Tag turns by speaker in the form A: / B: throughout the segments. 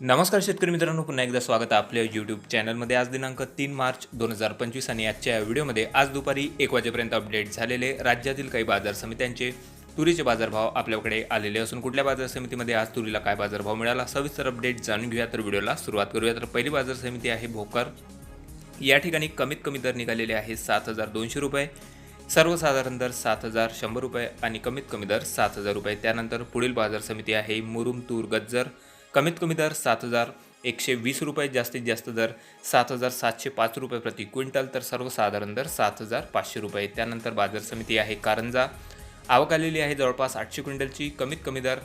A: नमस्कार शेतकरी मित्रांनो पुन्हा एकदा स्वागत आहे आपल्या यूट्यूब चॅनलमध्ये आज दिनांक तीन मार्च दोन हजार पंचवीस आणि आजच्या या व्हिडिओमध्ये आज दुपारी एक वाजेपर्यंत अपडेट झालेले राज्यातील काही बाजार समित्यांचे तुरीचे बाजारभाव आपल्याकडे आलेले असून कुठल्या बाजार समितीमध्ये आज तुरीला काय बाजारभाव मिळाला सविस्तर अपडेट जाणून घेऊया. तर व्हिडिओला सुरुवात करूया. तर पहिली बाजार समिती आहे भोकर. या ठिकाणी कमीत कमी दर निघालेले आहे सात हजार दोनशे रुपये सर्वसाधारण दर सात हजार शंभर रुपये आणि कमीत कमी दर सात हजार रुपये. त्यानंतर पुढील बाजार समिती आहे मुरुम तूर गज्जर कमीत कमी दर सात हजार एकशे वीस रुपये जास्तीत जास्त दर सात हजार सातशे पाच रुपये प्रति क्विंटल तर सर्वसाधारण दर सात हजार पाचशे रुपये. त्यानंतर बाजार समिती आहे कारंजा. आवक आलेली आहे जवळपास आठशे क्विंटलची. कमीत कमी दर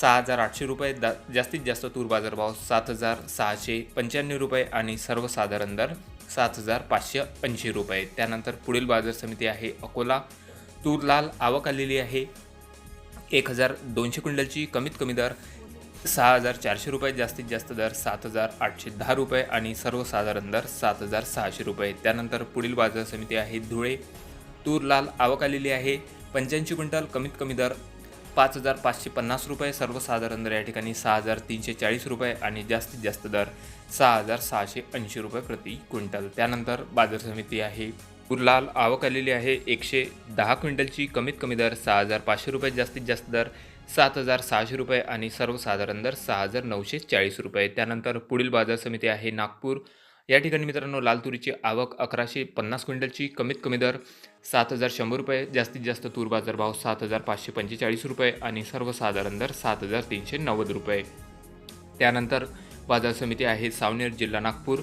A: सहा हजार आठशे रुपये दा जास्तीत जास्त तूर बाजारभाव सात हजार सहाशे पंच्याण्णव रुपये आणि सर्वसाधारण दर सात हजार पाचशे ऐंशी रुपये. त्यानंतर पुढील बाजार समिती आहे अकोला. तूर लाल आवक आलेली आहे एक हजार दोनशे क्विंटलची. कमीत कमी दर सहा हजार चारशे रुपये जास्तीत जास्त दर सात हजार आठशे दहा रुपये आणि सर्वसाधारण दर सात हजार सहाशे रुपये. त्यानंतर पुढील बाजार समिती आहे धुळे. तूर लाल आवक आलेली आहे. पंच्याऐंशी क्विंटल कमीत कमी दर पाच हजार पाचशे पन्नास रुपये. सर्वसाधारण दर या ठिकाणी सहा हजार तीनशे चाळीस रुपये आणि जास्तीत जास्त दर सहा हजार सहाशे ऐंशी रुपये प्रति क्विंटल. त्यानंतर बाजार समिती आहे लाल आवक आलेली आहे. एकशे दहा क्विंटलची कमीत कमी दर सहा हजार पाचशे रुपये जास्तीत जास्त दर सात हजार सहाशे रुपये आणि सर्वसाधारण दर सहा हजार नऊशे चाळीस रुपये. त्यानंतर पुढील बाजार समिती आहे नागपूर. या ठिकाणी मित्रांनो लाल तुरीची आवक अकराशे पन्नास क्विंटलची. कमीत कमी दर सात हजार शंभर रुपये. जास्तीत जास्त तूर बाजार भाव सात हजार पाचशे पंचेचाळीस रुपये आणि सर्वसाधारण दर सात हजार तीनशे नव्वद रुपये. त्यानंतर बाजार समिती आहे सावनेर जिल्हा नागपूर.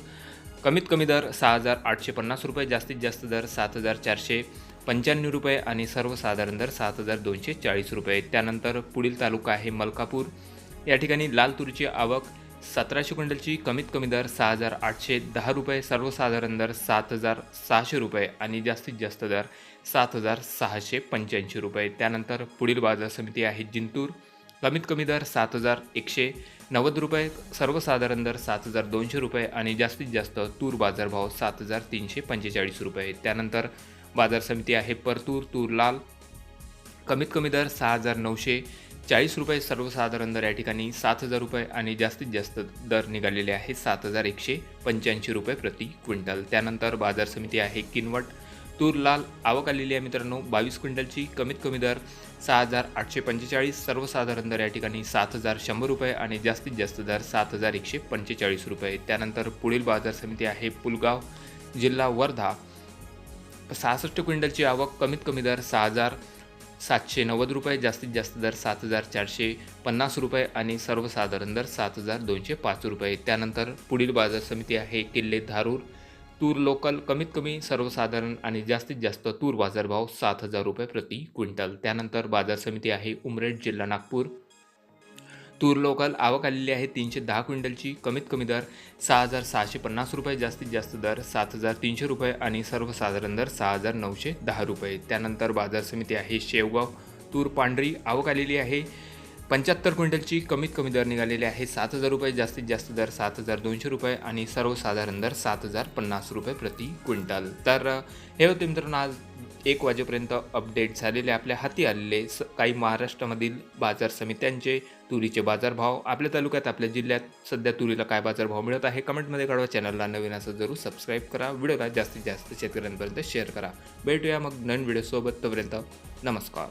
A: कमीत कमी दर सहा हजार आठशे पन्नास रुपये. जास्तीत जास्त दर सात हजार चारशे. पंच्याण्णव रुपये आणि सर्वसाधारण दर सात हजार दोनशे चाळीस रुपये. त्यानंतर पुढील तालुका आहे मलकापूर. या ठिकाणी लाल तुरीची आवक सतराशे क्विंटलची कमीत कमी दर सहा हजार आठशे दहा रुपये सर्वसाधारण दर सात हजार सहाशे रुपये आणि जास्तीत जास्त दर सात हजार सहाशे पंच्याऐंशी रुपये. त्यानंतर पुढील बाजार समिती आहे जिंतूर. कमीत कमी दर सात हजार एकशे नव्वद रुपये सर्वसाधारण दर सात हजार दोनशे रुपये आणि जास्तीत जास्त तूर बाजारभाव सात हजार तीनशे पंचेचाळीस रुपये. त्यानंतर बाजार समिती आहे परतूर तूर लाल कमीत कमी दर सहा हजार नऊशे चाळीस रुपये सर्वसाधारण दर या ठिकाणी सात हजार रुपये आणि जास्तीत जास्त दर निघालेले आहे सात हजार एकशे पंच्याऐंशी रुपये प्रति क्विंटल. त्यानंतर बाजार समिती आहे किनवट तूर लाल आवक आलेली आहे मित्रांनो बावीस क्विंटलची. कमीत कमी दर सहा हजार आठशे पंचेचाळीस सर्वसाधारण दर या ठिकाणी सात हजार शंभर रुपये आणि जास्तीत जास्त दर सात हजार एकशे पंचेचाळीस रुपये. त्यानंतर पुढील बाजार समिती आहे पुलगाव जिल्हा वर्धा. सहासष्ट क्विंटलची आवक कमीत कमी दर सहा हजार सातशे नव्वद रुपये जास्तीत जास्त दर सात हजार चारशे पन्नास रुपये आणि सर्वसाधारण दर सात हजार दोनशे पाच रुपये. त्यानंतर पुढील बाजार समिती आहे किल्ले धारूर. तूर लोकल कमीत कमी सर्वसाधारण आणि जास्तीत जास्त तूर बाजारभाव सात हजार रुपये प्रति क्विंटल. त्यानंतर बाजार समिती आहे उमरेड जिल्हा नागपूर. तूर लोकल आवक आलेली आहे. तीनशे दहा क्विंटलची कमीत कमी दर सहा हजार सहाशे पन्नास रुपये जास्तीत जास्त दर सात हजार तीनशे रुपये आणि सर्वसाधारण दर सहा हजार नऊशे दहा रुपये. त्यानंतर बाजार समिती आहे. शेवगाव तूर पांढरी आवक आलेली आहे. पंच्याहत्तर क्विंटलची कमीत कमी दर निघालेले आहे. सात हजार रुपये जास्तीत जास्त दर सात हजार दोनशे रुपये आणि सर्वसाधारण दर सात हजार पन्नास रुपये प्रति क्विंटल. तर हे होते मित्रांनो आज एक वाजेपर्यंत अपडेट झालेले आपल्या हाती आलेले स काही महाराष्ट्रामधील बाजार समित्यांचे तुरीचे बाजारभाव आपल्या तालुक्यात आपल्या जिल्ह्यात सध्या तुरीला काय बाजारभाव मिळत आहे कमेंटमध्ये कळवा. चॅनलला नवीन असं जरूर सबस्क्राईब करा. व्हिडिओला जास्तीत जास्त शेतकऱ्यांपर्यंत शेअर करा. भेटूया मग नवीन व्हिडिओसोबत तोपर्यंत नमस्कार.